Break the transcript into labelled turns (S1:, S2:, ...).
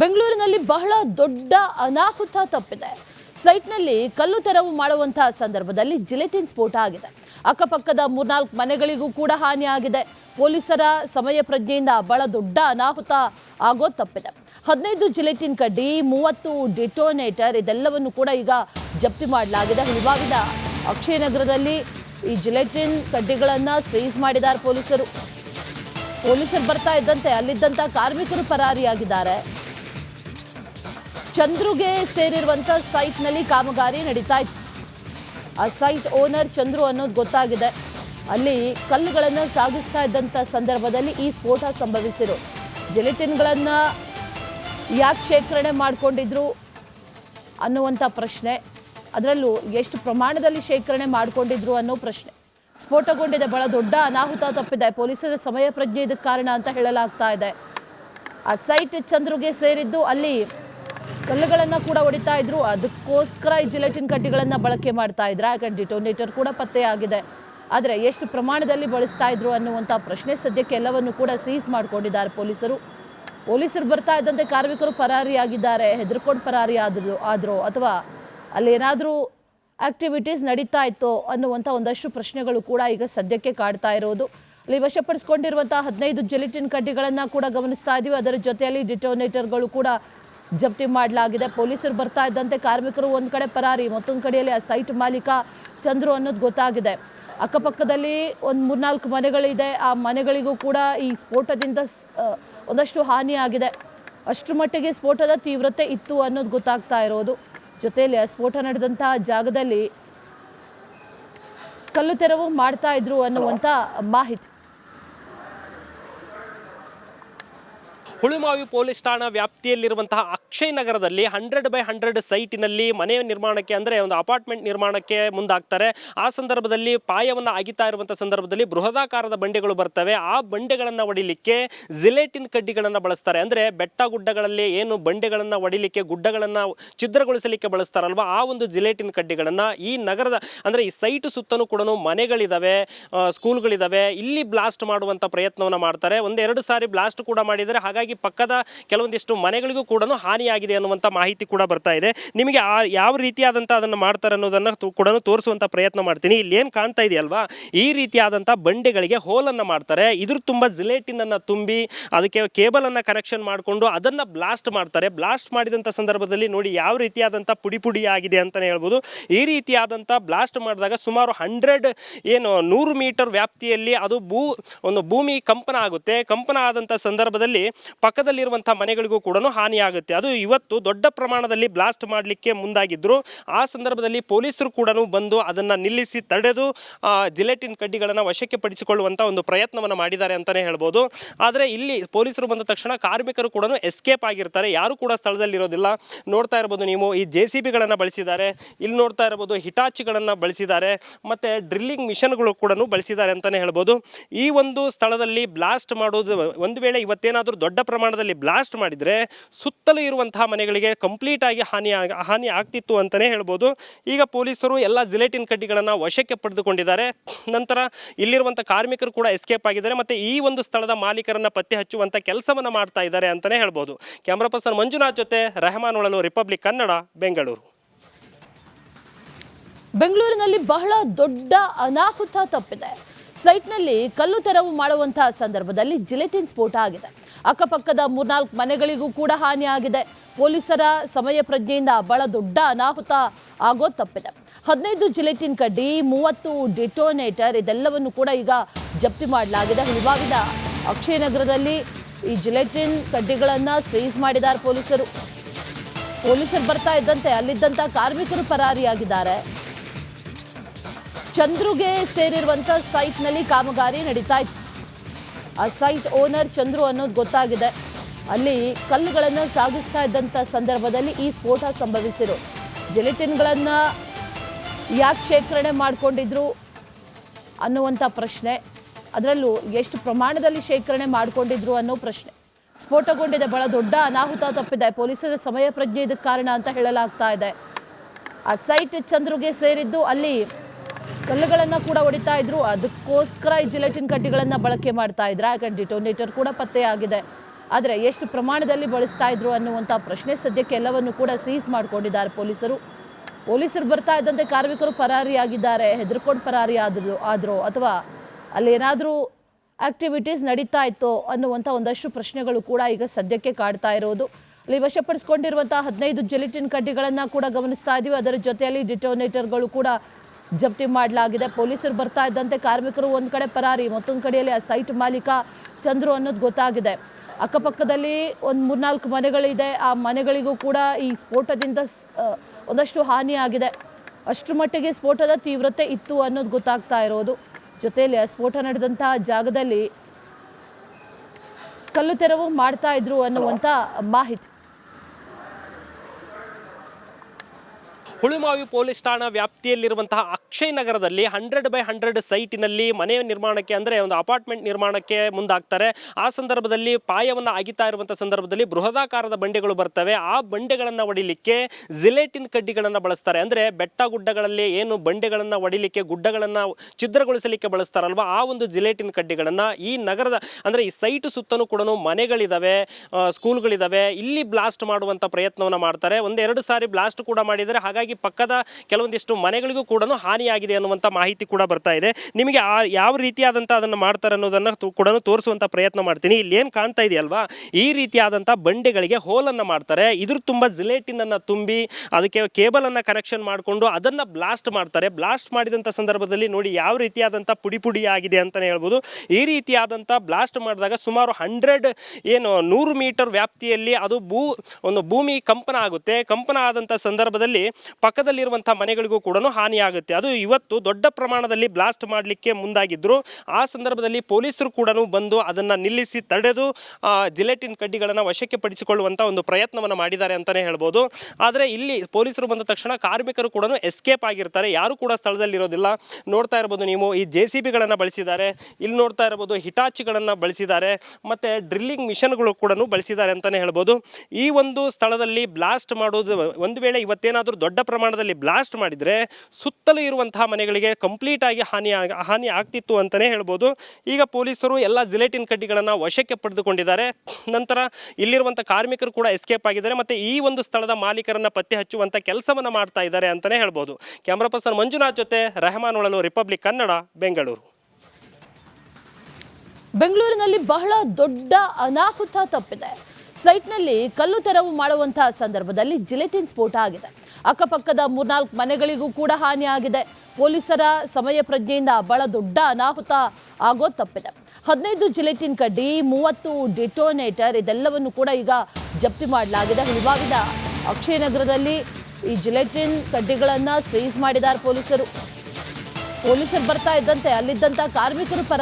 S1: ಬೆಂಗಳೂರಿನಲ್ಲಿ ಬಹಳ ದೊಡ್ಡ ಅನಾಹುತ ತಪ್ಪಿದೆ. ಸೈಟ್ನಲ್ಲಿ ಕಲ್ಲು ತೆರವು ಮಾಡುವಂತಹ ಸಂದರ್ಭದಲ್ಲಿ ಜಿಲೆಟಿನ್ ಸ್ಫೋಟ ಆಗಿದೆ. ಅಕ್ಕಪಕ್ಕದ ಮೂರ್ನಾಲ್ಕು ಮನೆಗಳಿಗೂ ಕೂಡ ಹಾನಿಯಾಗಿದೆ ಪೊಲೀಸರ ಸಮಯ ಪ್ರಜ್ಞೆಯಿಂದ ಬಹಳ ದೊಡ್ಡ ಅನಾಹುತ ಆಗೋದು ತಪ್ಪಿದೆ. ಹದಿನೈದು ಜಿಲೆಟಿನ್ ಕಡ್ಡಿ, ಮೂವತ್ತು ಡಿಟೋನೇಟರ್ ಇದೆಲ್ಲವನ್ನು ಕೂಡ ಈಗ ಜಪ್ತಿ ಮಾಡಲಾಗಿದೆ. ಹುಳಬಾಗಿದ ಅಕ್ಷಯನಗರದಲ್ಲಿ ಈ ಜಿಲೆಟಿನ್ ಕಡ್ಡಿಗಳನ್ನು ಸೀಸ್ ಮಾಡಿದ್ದಾರೆ ಪೊಲೀಸರು. ಪೊಲೀಸರು ಬರ್ತಾ ಇದ್ದಂತೆ ಅಲ್ಲಿದ್ದಂತ ಕಾರ್ಮಿಕರು ಪರಾರಿಯಾಗಿದ್ದಾರೆ. ಚಂದ್ರುಗೆ ಸೇರಿರುವಂತ ಸೈಟ್ನಲ್ಲಿ ಕಾಮಗಾರಿ ನಡೀತಾ ಇತ್ತು. ಆ ಸೈಟ್ ಓನರ್ ಚಂದ್ರು ಅನ್ನೋದು ಗೊತ್ತಾಗಿದೆ. ಅಲ್ಲಿ ಕಲ್ಲುಗಳನ್ನು ಸಾಗಿಸ್ತಾ ಇದ್ದಂಥ ಸಂದರ್ಭದಲ್ಲಿ ಈ ಸ್ಫೋಟ ಸಂಭವಿಸಿರು. ಜಿಲೆಟಿನ್ಗಳನ್ನು ಯಾಕೆ ಶೇಖರಣೆ ಮಾಡ್ಕೊಂಡಿದ್ರು ಅನ್ನುವಂಥ ಪ್ರಶ್ನೆ. ಅದರಲ್ಲೂ ಎಷ್ಟು ಪ್ರಮಾಣದಲ್ಲಿ ಶೇಖರಣೆ ಮಾಡಿಕೊಂಡಿದ್ರು ಅನ್ನೋ ಪ್ರಶ್ನೆ. ಸ್ಫೋಟಗೊಂಡಿದೆ ಬಹಳ ದೊಡ್ಡ ಅನಾಹುತ ತಪ್ಪಿದೆ. ಪೊಲೀಸರ ಸಮಯ ಪ್ರಜ್ಞೆ ಇದಕ್ಕೆ ಕಾರಣ ಅಂತ ಹೇಳಲಾಗ್ತಾ ಇದೆ. ಆ ಸೈಟ್ ಚಂದ್ರುಗೆ ಸೇರಿದ್ದು ಅಲ್ಲಿ ಕಲ್ಲುಗಳನ್ನು ಕೂಡ ಹೊಡಿತಾ ಇದ್ರು. ಅದಕ್ಕೋಸ್ಕರ ಈ ಜಿಲೆಟಿನ್ ಕಡ್ಡಿಗಳನ್ನ ಬಳಕೆ ಮಾಡ್ತಾ ಇದ್ರು. ಯಾಕಂದ್ರೆ ಡಿಟೋನೇಟರ್ ಕೂಡ ಪತ್ತೆಯಾಗಿದೆ ಆದರೆ ಎಷ್ಟು ಪ್ರಮಾಣದಲ್ಲಿ ಬಳಸ್ತಾ ಇದ್ರು ಅನ್ನುವಂಥ ಪ್ರಶ್ನೆ ಸದ್ಯಕ್ಕೆ ಎಲ್ಲವನ್ನು ಕೂಡ ಸೀಸ್ ಮಾಡ್ಕೊಂಡಿದ್ದಾರೆ ಪೊಲೀಸರು. ಪೊಲೀಸರು ಬರ್ತಾ ಇದ್ದಂತೆ ಕಾರ್ಮಿಕರು ಪರಾರಿಯಾಗಿದ್ದಾರೆ. ಹೆದರ್ಕೊಂಡು ಪರಾರಿ ಆದ್ರು ಆದ್ರೂ ಅಥವಾ ಅಲ್ಲಿ ಏನಾದರೂ ಆಕ್ಟಿವಿಟೀಸ್ ನಡೀತಾ ಇತ್ತೋ ಅನ್ನುವಂಥ ಒಂದಷ್ಟು ಪ್ರಶ್ನೆಗಳು ಕೂಡ ಈಗ ಸದ್ಯಕ್ಕೆ ಕಾಡ್ತಾ ಇರೋದು. ಅಲ್ಲಿ ವಶಪಡಿಸಿಕೊಂಡಿರುವಂತಹ ಹದಿನೈದು ಜೆಲಿಟಿನ್ ಕಡ್ಡಿಗಳನ್ನು ಕೂಡ ಗಮನಿಸ್ತಾ ಇದೀವಿ. ಅದರ ಜೊತೆಯಲ್ಲಿ ಡಿಟೋನೇಟರ್ಗಳು ಕೂಡ ಜಪ್ತಿ ಮಾಡಲಾಗಿದೆ. ಪೊಲೀಸರು ಬರ್ತಾ ಇದ್ದಂತೆ ಕಾರ್ಮಿಕರು ಒಂದು ಕಡೆ ಪರಾರಿ, ಮತ್ತೊಂದು ಕಡೆಯಲ್ಲಿ ಆ ಸೈಟ್ ಮಾಲೀಕ ಚಂದ್ರು ಅನ್ನೋದು ಗೊತ್ತಾಗಿದೆ. ಅಕ್ಕಪಕ್ಕದಲ್ಲಿ ಒಂದು ಮೂರ್ನಾಲ್ಕು ಮನೆಗಳಿದೆ. ಆ ಮನೆಗಳಿಗೂ ಕೂಡ ಈ ಸ್ಫೋಟದಿಂದ ಒಂದಷ್ಟು ಹಾನಿಯಾಗಿದೆ. ಅಷ್ಟರ ಮಟ್ಟಿಗೆ ಸ್ಫೋಟದ ತೀವ್ರತೆ ಇತ್ತು ಅನ್ನೋದು ಗೊತ್ತಾಗ್ತಾ ಇರೋದು. ಜೊತೆಯಲ್ಲಿ ಆ ಸ್ಫೋಟ ನಡೆದಂತಹ ಜಾಗದಲ್ಲಿ ಕಲ್ಲು ತೆರವು ಮಾಡ್ತಾ ಇದ್ರು ಅನ್ನುವಂಥ ಮಾಹಿತಿ.
S2: ಹುಳಿಮಾವಿ ಪೊಲೀಸ್ ಠಾಣಾ ವ್ಯಾಪ್ತಿಯಲ್ಲಿರುವಂತಹ ಅಕ್ಷಯ್ ನಗರದಲ್ಲಿ ಹಂಡ್ರೆಡ್ ಬೈ ಹಂಡ್ರೆಡ್ ಸೈಟಿನಲ್ಲಿ ಮನೆ ನಿರ್ಮಾಣಕ್ಕೆ ಅಂದರೆ ಒಂದು ಅಪಾರ್ಟ್ಮೆಂಟ್ ನಿರ್ಮಾಣಕ್ಕೆ ಮುಂದಾಗ್ತಾರೆ. ಆ ಸಂದರ್ಭದಲ್ಲಿ ಪಾಯವನ್ನು ಅಗಿತಾ ಇರುವಂಥ ಸಂದರ್ಭದಲ್ಲಿ ಬೃಹದಾಕಾರದ ಬಂಡೆಗಳು ಬರ್ತವೆ. ಆ ಬಂಡೆಗಳನ್ನು ಒಡಿಲಿಕ್ಕೆ ಜಿಲೆಟಿನ್ ಕಡ್ಡಿಗಳನ್ನು ಬಳಸ್ತಾರೆ. ಅಂದರೆ ಬೆಟ್ಟ ಗುಡ್ಡಗಳಲ್ಲಿ ಏನು ಬಂಡೆಗಳನ್ನು ಒಡಿಲಿಕ್ಕೆ ಗುಡ್ಡಗಳನ್ನು ಛಿದ್ರಗೊಳಿಸಲಿಕ್ಕೆ ಬಳಸ್ತಾರಲ್ವ? ಆ ಒಂದು ಜಿಲೆಟಿನ್ ಕಡ್ಡಿಗಳನ್ನು ಈ ನಗರದ ಅಂದರೆ ಈ ಸೈಟ್ ಸುತ್ತಲೂ ಕೂಡ ಮನೆಗಳಿದ್ದಾವೆ ಸ್ಕೂಲ್ಗಳಿದ್ದಾವೆ ಇಲ್ಲಿ ಬ್ಲಾಸ್ಟ್ ಮಾಡುವಂಥ ಪ್ರಯತ್ನವನ್ನು ಮಾಡ್ತಾರೆ. ಒಂದೆರಡು ಸಾರಿ ಬ್ಲಾಸ್ಟ್ ಕೂಡ ಮಾಡಿದರೆ ಹಾಗಾಗಿ ಪಕ್ಕದ ಕೆಲವೊಂದಿಷ್ಟು ಮನೆಗಳಿಗೂ ಕೂಡ ಹಾನಿಯಾಗಿದೆ ಅನ್ನುವಂಥ ಮಾಹಿತಿ ಕೂಡ ಬರ್ತಾ ಇದೆ. ನಿಮಗೆ ಆ ಯಾವ ರೀತಿಯಾದಂಥ ಅದನ್ನು ಮಾಡ್ತಾರೆ ಅನ್ನೋದನ್ನು ಕೂಡ ತೋರಿಸುವಂಥ ಪ್ರಯತ್ನ ಮಾಡ್ತೀನಿ. ಇಲ್ಲಿ ಏನು ಕಾಣ್ತಾ ಇದೆಯಲ್ವಾ? ಈ ರೀತಿಯಾದಂಥ ಬಂಡೆಗಳಿಗೆ ಹೋಲನ್ನು ಮಾಡ್ತಾರೆ. ಇದ್ರ ತುಂಬ ಜಿಲೇಟಿನನ್ನು ತುಂಬಿ ಅದಕ್ಕೆ ಕೇಬಲನ್ನು ಕನೆಕ್ಷನ್ ಮಾಡಿಕೊಂಡು ಅದನ್ನು ಬ್ಲಾಸ್ಟ್ ಮಾಡ್ತಾರೆ. ಬ್ಲಾಸ್ಟ್ ಮಾಡಿದಂಥ ಸಂದರ್ಭದಲ್ಲಿ ನೋಡಿ ಯಾವ ರೀತಿಯಾದಂಥ ಪುಡಿ ಪುಡಿ ಆಗಿದೆ ಅಂತಲೇ ಹೇಳ್ಬೋದು. ಈ ರೀತಿಯಾದಂಥ ಬ್ಲಾಸ್ಟ್ ಮಾಡಿದಾಗ ಸುಮಾರು ಹಂಡ್ರೆಡ್ ಏನು ನೂರು ಮೀಟರ್ ವ್ಯಾಪ್ತಿಯಲ್ಲಿ ಅದು ಭೂ ಒಂದು ಭೂಮಿ ಕಂಪನ ಆಗುತ್ತೆ. ಕಂಪನ ಆದಂಥ ಸಂದರ್ಭದಲ್ಲಿ ಪಕ್ಕದಲ್ಲಿರುವಂಥ ಮನೆಗಳಿಗೂ ಕೂಡ ಹಾನಿಯಾಗುತ್ತೆ. ಅದು ಇವತ್ತು ದೊಡ್ಡ ಪ್ರಮಾಣದಲ್ಲಿ ಬ್ಲಾಸ್ಟ್ ಮಾಡಲಿಕ್ಕೆ ಮುಂದಾಗಿದ್ದರು ಆ ಸಂದರ್ಭದಲ್ಲಿ ಪೊಲೀಸರು ಕೂಡ ಬಂದು ಅದನ್ನು ನಿಲ್ಲಿಸಿ ತಡೆದು ಜಿಲೆಟಿನ್ ಕಡ್ಡಿಗಳನ್ನು ವಶಕ್ಕೆ ಪಡಿಸಿಕೊಳ್ಳುವಂಥ ಒಂದು ಪ್ರಯತ್ನವನ್ನು ಮಾಡಿದ್ದಾರೆ ಅಂತಲೇ ಹೇಳ್ಬೋದು. ಆದರೆ ಇಲ್ಲಿ ಪೊಲೀಸರು ಬಂದ ತಕ್ಷಣ ಕಾರ್ಮಿಕರು ಕೂಡ ಎಸ್ಕೇಪ್ ಆಗಿರ್ತಾರೆ. ಯಾರು ಕೂಡ ಸ್ಥಳದಲ್ಲಿರೋದಿಲ್ಲ. ನೋಡ್ತಾ ಇರ್ಬೋದು ನೀವು, ಈ ಜೆ ಸಿ ಬಿಗಳನ್ನು ಬಳಸಿದ್ದಾರೆ. ಇಲ್ಲಿ ನೋಡ್ತಾ ಇರ್ಬೋದು ಹಿಟಾಚಿಗಳನ್ನು ಬಳಸಿದ್ದಾರೆ. ಮತ್ತು ಡ್ರಿಲ್ಲಿಂಗ್ ಮಿಷನ್ಗಳು ಕೂಡ ಬಳಸಿದ್ದಾರೆ ಅಂತಲೇ ಹೇಳ್ಬೋದು. ಈ ಒಂದು ಸ್ಥಳದಲ್ಲಿ ಬ್ಲಾಸ್ಟ್ ಮಾಡೋದು ಒಂದು ವೇಳೆ ಇವತ್ತೇನಾದರೂ ದೊಡ್ಡ ಪ್ರಮಾಣದಲ್ಲಿ ಬ್ಲಾಸ್ಟ್ ಮಾಡಿದರೆ ಸುತ್ತಲೂ ಇರುವಂತಹ ಮನೆಗಳಿಗೆ ಕಂಪ್ಲೀಟ್ ಆಗಿ ಹಾನಿ ಹಾನಿ ಆಗ್ತಿತ್ತು ಅಂತಲೇ ಹೇಳ್ಬೋದು. ಈಗ ಪೊಲೀಸರು ಎಲ್ಲ ಜಿಲೆಟಿನ್ ಕಡ್ಡಿಗಳನ್ನು ವಶಕ್ಕೆ ಪಡೆದುಕೊಂಡಿದ್ದಾರೆ. ನಂತರ ಇಲ್ಲಿರುವಂಥ ಕಾರ್ಮಿಕರು ಕೂಡ ಎಸ್ಕೇಪ್ ಆಗಿದ್ದಾರೆ. ಮತ್ತು ಈ ಒಂದು ಸ್ಥಳದ ಮಾಲೀಕರನ್ನು ಪತ್ತೆ ಹಚ್ಚುವಂಥ ಕೆಲಸವನ್ನು ಮಾಡ್ತಾ ಇದ್ದಾರೆ ಅಂತಲೇ ಹೇಳ್ಬೋದು. ಕ್ಯಾಮ್ರಾ ಪರ್ಸನ್ ಮಂಜುನಾಥ್ ಜೊತೆ ರೆಹಮಾನ್ ಒಳಲು ರಿಪಬ್ಲಿಕ್ ಕನ್ನಡ, ಬೆಂಗಳೂರು.
S1: ಬೆಂಗಳೂರಿನಲ್ಲಿ ಬಹಳ ದೊಡ್ಡ ಅನಾಹುತ ತಪ್ಪಿದೆ. ಸೈಟ್ನಲ್ಲಿ ಕಲ್ಲು ತೆರವು ಮಾಡುವಂತಹ ಸಂದರ್ಭದಲ್ಲಿ ಜಿಲೆಟಿನ್ ಸ್ಫೋಟ ಆಗಿದೆ. ಅಕ್ಕಪಕ್ಕದ ಮೂರ್ನಾಲ್ಕು ಮನೆಗಳಿಗೂ ಕೂಡ ಹಾನಿಯಾಗಿದೆ ಪೊಲೀಸರ ಸಮಯ ಪ್ರಜ್ಞೆಯಿಂದ ಬಹಳ ದೊಡ್ಡ ಅನಾಹುತ ಆಗೋ ತಪ್ಪಿದೆ. ಹದಿನೈದು ಜಿಲೆಟಿನ್ ಕಡ್ಡಿ, ಮೂವತ್ತು ಡಿಟೋನೇಟರ್ ಇದೆಲ್ಲವನ್ನು ಕೂಡ ಈಗ ಜಪ್ತಿ ಮಾಡಲಾಗಿದೆ. ಹುಳಬಾಗಿದ ಅಕ್ಷಯನಗರದಲ್ಲಿ ಈ ಜಿಲೆಟಿನ್ ಕಡ್ಡಿಗಳನ್ನು ಸೀಸ್ ಮಾಡಿದ್ದಾರೆ ಪೊಲೀಸರು. ಪೊಲೀಸರು ಬರ್ತಾ ಇದ್ದಂತೆ, ಅಲ್ಲಿದ್ದಂತ ಕಾರ್ಮಿಕರು ಪರಾರಿಯಾಗಿದ್ದಾರೆ. ಚಂದ್ರುಗೆ ಸೇರಿರುವಂತ ಸೈಟ್ನಲ್ಲಿ ಕಾಮಗಾರಿ ನಡೀತಾ ಇತ್ತು. ಆ ಸೈಟ್ ಓನರ್ ಚಂದ್ರು ಅನ್ನೋದು ಗೊತ್ತಾಗಿದೆ. ಅಲ್ಲಿ ಕಲ್ಲುಗಳನ್ನು ಸಾಗಿಸ್ತಾ ಇದ್ದಂಥ ಸಂದರ್ಭದಲ್ಲಿ ಈ ಸ್ಫೋಟ ಸಂಭವಿಸಿರು. ಜಿಲೆಟಿನ್ಗಳನ್ನು ಯಾಕೆ ಶೇಖರಣೆ ಮಾಡಿಕೊಂಡಿದ್ರು ಅನ್ನುವಂಥ ಪ್ರಶ್ನೆ. ಅದರಲ್ಲೂ ಎಷ್ಟು ಪ್ರಮಾಣದಲ್ಲಿ ಶೇಖರಣೆ ಮಾಡಿಕೊಂಡಿದ್ರು ಅನ್ನೋ ಪ್ರಶ್ನೆ. ಸ್ಫೋಟಗೊಂಡಿದೆ ಬಹಳ ದೊಡ್ಡ ಅನಾಹುತ ತಪ್ಪಿದೆ. ಪೊಲೀಸರ ಸಮಯ ಪ್ರಜ್ಞೆ ಇದಕ್ಕೆ ಕಾರಣ ಅಂತ ಹೇಳಲಾಗ್ತಾ ಇದೆ. ಆ ಸೈಟ್ ಚಂದ್ರುಗೆ ಸೇರಿದ್ದು ಅಲ್ಲಿ ಕಲ್ಲುಗಳನ್ನು ಕೂಡ ಹೊಡಿತಾ ಇದ್ರು. ಅದಕ್ಕೋಸ್ಕರ ಈ ಜಿಲೆಟಿನ್ ಕಡ್ಡಿಗಳನ್ನು ಬಳಕೆ ಮಾಡ್ತಾ ಇದ್ರ. ಯಾಕಂದ್ರೆ ಡಿಟೋನೇಟರ್ ಕೂಡ ಪತ್ತೆಯಾಗಿದೆ. ಆದರೆ ಎಷ್ಟು ಪ್ರಮಾಣದಲ್ಲಿ ಬಳಸ್ತಾ ಇದ್ರು ಅನ್ನುವಂಥ ಪ್ರಶ್ನೆ ಸದ್ಯಕ್ಕೆ ಎಲ್ಲವನ್ನು ಕೂಡ ಸೀಸ್ ಮಾಡಿಕೊಂಡಿದ್ದಾರೆ ಪೊಲೀಸರು. ಪೊಲೀಸರು ಬರ್ತಾ ಇದ್ದಂತೆ ಕಾರ್ಮಿಕರು ಪರಾರಿಯಾಗಿದ್ದಾರೆ. ಹೆದರ್ಕೊಂಡು ಪರಾರಿ ಆದ್ರು ಆದ್ರು ಅಥವಾ ಅಲ್ಲಿ ಏನಾದರೂ ಆಕ್ಟಿವಿಟೀಸ್ ನಡೀತಾ ಇತ್ತು ಅನ್ನುವಂಥ ಒಂದಷ್ಟು ಪ್ರಶ್ನೆಗಳು ಕೂಡ ಈಗ ಸದ್ಯಕ್ಕೆ ಕಾಡ್ತಾ ಇರೋದು. ಅಲ್ಲಿ ವಶಪಡಿಸಿಕೊಂಡಿರುವಂತಹ ಹದಿನೈದು ಜೆಲಿಟಿನ್ ಕಡ್ಡಿಗಳನ್ನು ಕೂಡ ಗಮನಿಸ್ತಾ ಇದ್ದೀವಿ ಅದರ ಜೊತೆಯಲ್ಲಿ ಡಿಟೋನೇಟರ್ಗಳು ಕೂಡ ಜಪ್ತಿ ಮಾಡಲಾಗಿದೆ. ಪೊಲೀಸರು ಬರ್ತಾ ಇದ್ದಂತೆ ಕಾರ್ಮಿಕರು ಒಂದು ಕಡೆ ಪರಾರಿ, ಮತ್ತೊಂದು ಕಡೆಯಲ್ಲಿ ಆ ಸೈಟ್ ಮಾಲೀಕ ಚಂದ್ರು ಅನ್ನೋದು ಗೊತ್ತಾಗಿದೆ. ಅಕ್ಕಪಕ್ಕದಲ್ಲಿ ಒಂದು ಮೂರ್ನಾಲ್ಕು ಮನೆಗಳಿದೆ. ಆ ಮನೆಗಳಿಗೂ ಕೂಡ ಈ ಸ್ಫೋಟದಿಂದ ಒಂದಷ್ಟು ಹಾನಿಯಾಗಿದೆ. ಅಷ್ಟರ ಮಟ್ಟಿಗೆ ಸ್ಫೋಟದ ತೀವ್ರತೆ ಇತ್ತು ಅನ್ನೋದು ಗೊತ್ತಾಗ್ತಾ ಇರೋದು. ಜೊತೆಯಲ್ಲಿ ಆ ಸ್ಫೋಟ ನಡೆದಂತಹ ಜಾಗದಲ್ಲಿ ಕಲ್ಲು ತೆರವು ಮಾಡ್ತಾ ಇದ್ರು ಅನ್ನುವಂಥ ಮಾಹಿತಿ.
S2: ಹುಳಿಮಾವಿ ಪೊಲೀಸ್ ಠಾಣಾ ವ್ಯಾಪ್ತಿಯಲ್ಲಿರುವಂತಹ ಅಕ್ಷಯ್ ನಗರದಲ್ಲಿ ಹಂಡ್ರೆಡ್ ಬೈ ಹಂಡ್ರೆಡ್ ಸೈಟಿನಲ್ಲಿ ಮನೆ ನಿರ್ಮಾಣಕ್ಕೆ ಅಂದರೆ ಒಂದು ಅಪಾರ್ಟ್ಮೆಂಟ್ ನಿರ್ಮಾಣಕ್ಕೆ ಮುಂದಾಗ್ತಾರೆ. ಆ ಸಂದರ್ಭದಲ್ಲಿ ಪಾಯವನ್ನು ಅಗಿತಾ ಇರುವಂಥ ಸಂದರ್ಭದಲ್ಲಿ ಬೃಹದಾಕಾರದ ಬಂಡೆಗಳು ಬರ್ತವೆ. ಆ ಬಂಡೆಗಳನ್ನು ಒಡಿಲಿಕ್ಕೆ ಜಿಲೆಟಿನ್ ಕಡ್ಡಿಗಳನ್ನು ಬಳಸ್ತಾರೆ. ಅಂದರೆ ಬೆಟ್ಟ ಗುಡ್ಡಗಳಲ್ಲಿ ಏನು ಬಂಡೆಗಳನ್ನು ಒಡಿಲಿಕ್ಕೆ ಗುಡ್ಡಗಳನ್ನು ಛಿದ್ರಗೊಳಿಸಲಿಕ್ಕೆ ಬಳಸ್ತಾರಲ್ವ? ಆ ಒಂದು ಜಿಲೆಟಿನ್ ಕಡ್ಡಿಗಳನ್ನು ಈ ನಗರದ ಅಂದರೆ ಈ ಸೈಟ್ ಸುತ್ತಲೂ ಕೂಡ ಮನೆಗಳಿದ್ದಾವೆ ಸ್ಕೂಲ್ಗಳಿದ್ದಾವೆ ಇಲ್ಲಿ ಬ್ಲಾಸ್ಟ್ ಮಾಡುವಂಥ ಪ್ರಯತ್ನವನ್ನು ಮಾಡ್ತಾರೆ. ಒಂದೆರಡು ಸಾರಿ ಬ್ಲಾಸ್ಟ್ ಕೂಡ ಮಾಡಿದರೆ ಹಾಗಾಗಿ ಪಕ್ಕದ ಕೆಲವೊಂದಿಷ್ಟು ಮನೆಗಳಿಗೂ ಕೂಡ ಹಾನಿಯಾಗಿದೆ ಅನ್ನುವಂಥ ಮಾಹಿತಿ ಕೂಡ ಬರ್ತಾ ಇದೆ. ನಿಮಗೆ ಆ ಯಾವ ರೀತಿಯಾದಂಥ ಅದನ್ನು ಮಾಡ್ತಾರೆ ಅನ್ನೋದನ್ನು ಕೂಡ ತೋರಿಸುವಂಥ ಪ್ರಯತ್ನ ಮಾಡ್ತೀನಿ. ಇಲ್ಲಿ ಏನು ಕಾಣ್ತಾ ಇದೆಯಲ್ವಾ? ಈ ರೀತಿಯಾದಂಥ ಬಂಡೆಗಳಿಗೆ ಹೋಲನ್ನು ಮಾಡ್ತಾರೆ. ಇದ್ರ ತುಂಬ ಜಿಲೇಟಿನನ್ನು ತುಂಬಿ ಅದಕ್ಕೆ ಕೇಬಲನ್ನು ಕನೆಕ್ಷನ್ ಮಾಡಿಕೊಂಡು ಅದನ್ನು ಬ್ಲಾಸ್ಟ್ ಮಾಡ್ತಾರೆ. ಬ್ಲಾಸ್ಟ್ ಮಾಡಿದಂಥ ಸಂದರ್ಭದಲ್ಲಿ ನೋಡಿ ಯಾವ ರೀತಿಯಾದಂಥ ಪುಡಿ ಪುಡಿ ಆಗಿದೆ ಅಂತಲೇ ಹೇಳ್ಬೋದು. ಈ ರೀತಿಯಾದಂಥ ಬ್ಲಾಸ್ಟ್ ಮಾಡಿದಾಗ ಸುಮಾರು ಹಂಡ್ರೆಡ್ ಏನು ನೂರು ಮೀಟರ್ ವ್ಯಾಪ್ತಿಯಲ್ಲಿ ಅದು ಭೂ ಒಂದು ಭೂಮಿ ಕಂಪನ ಆಗುತ್ತೆ. ಕಂಪನ ಆದಂಥ ಸಂದರ್ಭದಲ್ಲಿ ಪಕ್ಕದಲ್ಲಿರುವಂಥ ಮನೆಗಳಿಗೂ ಕೂಡ ಹಾನಿಯಾಗುತ್ತೆ. ಅದು ಇವತ್ತು ದೊಡ್ಡ ಪ್ರಮಾಣದಲ್ಲಿ ಬ್ಲಾಸ್ಟ್ ಮಾಡಲಿಕ್ಕೆ ಮುಂದಾಗಿದ್ದರು ಆ ಸಂದರ್ಭದಲ್ಲಿ ಪೊಲೀಸರು ಕೂಡ ಬಂದು ಅದನ್ನು ನಿಲ್ಲಿಸಿ ತಡೆದು ಜಿಲೆಟಿನ್ ಕಡ್ಡಿಗಳನ್ನು ವಶಕ್ಕೆ ಪಡಿಸಿಕೊಳ್ಳುವಂಥ ಒಂದು ಪ್ರಯತ್ನವನ್ನು ಮಾಡಿದ್ದಾರೆ ಅಂತಲೇ ಹೇಳ್ಬೋದು. ಆದರೆ ಇಲ್ಲಿ ಪೊಲೀಸರು ಬಂದ ತಕ್ಷಣ ಕಾರ್ಮಿಕರು ಕೂಡ ಎಸ್ಕೇಪ್ ಆಗಿರ್ತಾರೆ. ಯಾರು ಕೂಡ ಸ್ಥಳದಲ್ಲಿರೋದಿಲ್ಲ. ನೋಡ್ತಾ ಇರ್ಬೋದು ನೀವು, ಈ ಜೆ ಸಿ ಬಿಗಳನ್ನು ಬಳಸಿದ್ದಾರೆ. ಇಲ್ಲಿ ನೋಡ್ತಾ ಇರ್ಬೋದು ಹಿಟಾಚಿಗಳನ್ನು ಬಳಸಿದ್ದಾರೆ. ಮತ್ತು ಡ್ರಿಲ್ಲಿಂಗ್ ಮಿಷನ್ಗಳು ಕೂಡ ಬಳಸಿದ್ದಾರೆ ಅಂತಲೇ ಹೇಳ್ಬೋದು. ಈ ಒಂದು ಸ್ಥಳದಲ್ಲಿ ಬ್ಲಾಸ್ಟ್ ಮಾಡೋದು ಒಂದು ವೇಳೆ ಇವತ್ತೇನಾದರೂ ದೊಡ್ಡ ಪ್ರಮಾಣದಲ್ಲಿ ಬ್ಲಾಸ್ಟ್ ಮಾಡಿದರೆ ಸುತ್ತಲೂ ಇರುವಂತಹ ಮನೆಗಳಿಗೆ ಕಂಪ್ಲೀಟ್ ಆಗಿ ಹಾನಿ ಹಾನಿ ಆಗ್ತಿತ್ತು ಅಂತಲೇ ಹೇಳ್ಬೋದು. ಈಗ ಪೊಲೀಸರು ಎಲ್ಲ ಜಿಲೆಟಿನ್ ಕಡ್ಡಿಗಳನ್ನು ವಶಕ್ಕೆ ಪಡೆದುಕೊಂಡಿದ್ದಾರೆ. ನಂತರ ಇಲ್ಲಿರುವಂಥ ಕಾರ್ಮಿಕರು ಕೂಡ ಎಸ್ಕೇಪ್ ಆಗಿದ್ದಾರೆ. ಮತ್ತು ಈ ಒಂದು ಸ್ಥಳದ ಮಾಲೀಕರನ್ನು ಪತ್ತೆ ಹಚ್ಚುವಂಥ ಕೆಲಸವನ್ನು ಮಾಡ್ತಾ ಇದ್ದಾರೆ ಅಂತಲೇ ಹೇಳ್ಬೋದು. ಕ್ಯಾಮ್ರಾ ಪರ್ಸನ್ ಮಂಜುನಾಥ್ ಜೊತೆ ರೆಹಮಾನ್ ಒಳಲು ರಿಪಬ್ಲಿಕ್ ಕನ್ನಡ, ಬೆಂಗಳೂರು.
S1: ಬೆಂಗಳೂರಿನಲ್ಲಿ ಬಹಳ ದೊಡ್ಡ ಅನಾಹುತ ತಪ್ಪಿದೆ. ಸೈಟ್ನಲ್ಲಿ ಕಲ್ಲು ತೆರವು ಮಾಡುವಂತಹ ಸಂದರ್ಭದಲ್ಲಿ ಜಿಲೆಟಿನ್ ಸ್ಫೋಟ ಆಗಿದೆ. ಅಕ್ಕಪಕ್ಕದ ಮೂರ್ನಾಲ್ಕು ಮನೆಗಳಿಗೂ ಕೂಡ ಹಾನಿಯಾಗಿದೆ ಪೊಲೀಸರ ಸಮಯ ಪ್ರಜ್ಞೆಯಿಂದ ಬಹಳ ದೊಡ್ಡ ಅನಾಹುತ ಆಗೋ ತಪ್ಪಿದೆ. ಹದಿನೈದು ಜಿಲೆಟಿನ್ ಕಡ್ಡಿ, ಮೂವತ್ತು ಡಿಟೋನೇಟರ್ ಇದೆಲ್ಲವನ್ನು ಕೂಡ ಈಗ ಜಪ್ತಿ ಮಾಡಲಾಗಿದೆ. ವಿಭಾಗದ ಅಕ್ಷಯ ನಗರದಲ್ಲಿ ಈ ಜಿಲೆಟಿನ್ ಕಡ್ಡಿಗಳನ್ನು ಸೀಸ್ ಮಾಡಿದ್ದಾರೆ ಪೊಲೀಸರು. ಪೊಲೀಸರು ಬರ್ತಾ ಇದ್ದಂತೆ ಅಲ್ಲಿದ್ದಂಥ ಕಾರ್ಮಿಕರು ಪರ